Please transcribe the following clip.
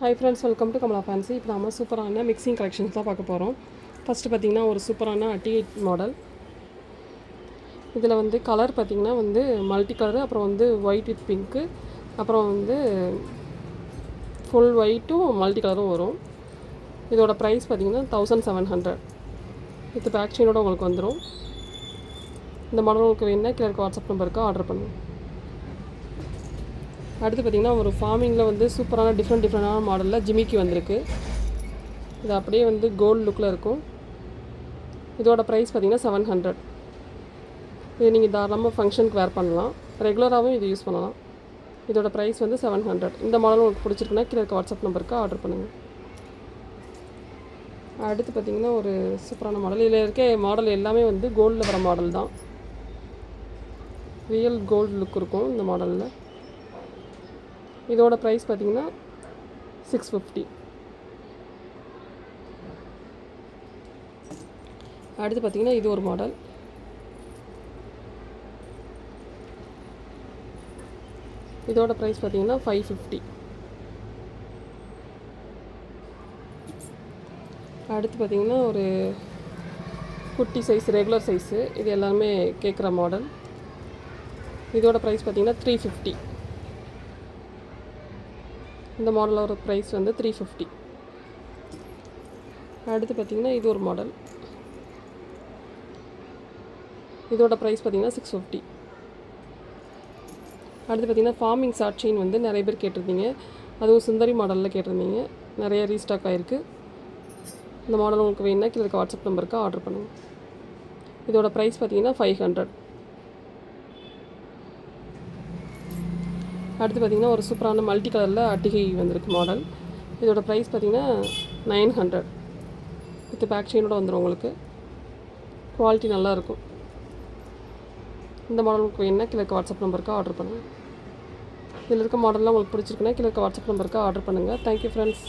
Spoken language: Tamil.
Hi friends welcome to Kamala fancy இப்போ நம்ம சூப்பரான மிக்சிங் கலெக்ஷன்ஸ் தான் பார்க்க போகிறோம் ஃபஸ்ட்டு பார்த்தீங்கன்னா ஒரு சூப்பரான அட்டி மாடல் இதில் வந்து கலர் பார்த்திங்கன்னா வந்து மல்டி கலரு அப்புறம் வந்து ஒயிட் வித் பிங்க்கு அப்புறம் வந்து ஃபுல் ஒயிட்டும் மல்டி கலரும் வரும். இதோட ப்ரைஸ் பார்த்திங்கன்னா thousand seven hundred with back செயினோட உங்களுக்கு வந்துடும் இந்த மாடல் உங்களுக்கு வேணுன்னா கீழே இருக்க வாட்ஸ்அப் நம்பருக்கு ஆர்டர் பண்ணுங்கள் அடுத்து பார்த்திங்கன்னா ஒரு ஃபார்மிங்கில் வந்து சூப்பரான டிஃப்ரெண்ட் டிஃப்ரெண்டான மாடலில் ஜிமிக்கி வந்திருக்கு. இது அப்படியே வந்து கோல்டு லுக்கில் இருக்கும். இதோட ப்ரைஸ் பார்த்திங்கன்னா செவன் ஹண்ட்ரட் இது நீங்கள் தாராளமாக ஃபங்க்ஷனுக்கு வேர் பண்ணலாம். ரெகுலராகவும் இது யூஸ் பண்ணலாம். இதோட ப்ரைஸ் வந்து செவன் ஹண்ட்ரட் இந்த மாடல் உங்களுக்கு பிடிச்சிருக்குன்னா கீழே இருக்க வாட்ஸ்அப் நம்பருக்கு ஆர்டர் பண்ணுங்கள் அடுத்து பார்த்திங்கன்னா ஒரு சூப்பரான மாடல் இதில் இருக்க மாடல் எல்லாமே வந்து கோல்டில் வர மாடல் தான். ரியல் கோல்டு லுக் இருக்கும் இந்த மாடலில் இதோட ப்ரைஸ் பார்த்திங்கன்னா சிக்ஸ் ஃபிஃப்டி அடுத்து பார்த்திங்கன்னா இது ஒரு மாடல் இதோட ப்ரைஸ் பார்த்திங்கன்னா ஃபைவ் ஃபிஃப்டி அடுத்து பார்த்தீங்கன்னா ஒரு குட்டி சைஸ் ரெகுலர் சைஸு இது எல்லாமே கேட்குற மாடல் இதோட ப்ரைஸ் பார்த்தீங்கன்னா த்ரீ ஃபிஃப்டி இந்த மாடலோட ப்ரைஸ் வந்து த்ரீ ஃபிஃப்டி அடுத்து பார்த்திங்கன்னா இது ஒரு மாடல் இதோட ப்ரைஸ் பார்த்திங்கன்னா சிக்ஸ் ஃபிஃப்டி அடுத்து பார்த்திங்கன்னா ஃபார்மிங் ஷார்ட் செயின் வந்து நிறைய பேர் கேட்டிருந்தீங்க. அதுவும் சுந்தரி மாடலில் கேட்டிருந்தீங்க. நிறைய ரீஸ்டாக் ஆகிருக்கு இந்த மாடல் உங்களுக்கு வேணுன்னா கீழே வாட்ஸ்அப் நம்பருக்கு ஆர்டர் பண்ணுங்கள் இதோட ப்ரைஸ் பார்த்தீங்கன்னா ஃபைவ் ஹண்ட்ரட் அடுத்து பார்த்திங்கன்னா ஒரு சூப்பரான மல்டி கலரில் அட்டிகை வந்திருக்கு மாடல் இதோட ப்ரைஸ் பார்த்திங்கன்னா நைன் ஹண்ட்ரட் வித் பேக் செயினோட வந்துடும் உங்களுக்கு. குவாலிட்டி நல்லாயிருக்கும். இந்த மாடல் உங்களுக்கு வேணுன்னா கிழக்கு வாட்ஸ்அப் நம்பருக்கு ஆர்டர் பண்ணுங்கள் இதில் இருக்க மாடல்லாம் உங்களுக்கு பிடிச்சிருக்குன்னா கிழக்கு வாட்ஸ்அப் நம்பருக்கு ஆர்டர் பண்ணுங்கள் தேங்க்யூ ஃப்ரெண்ட்ஸ்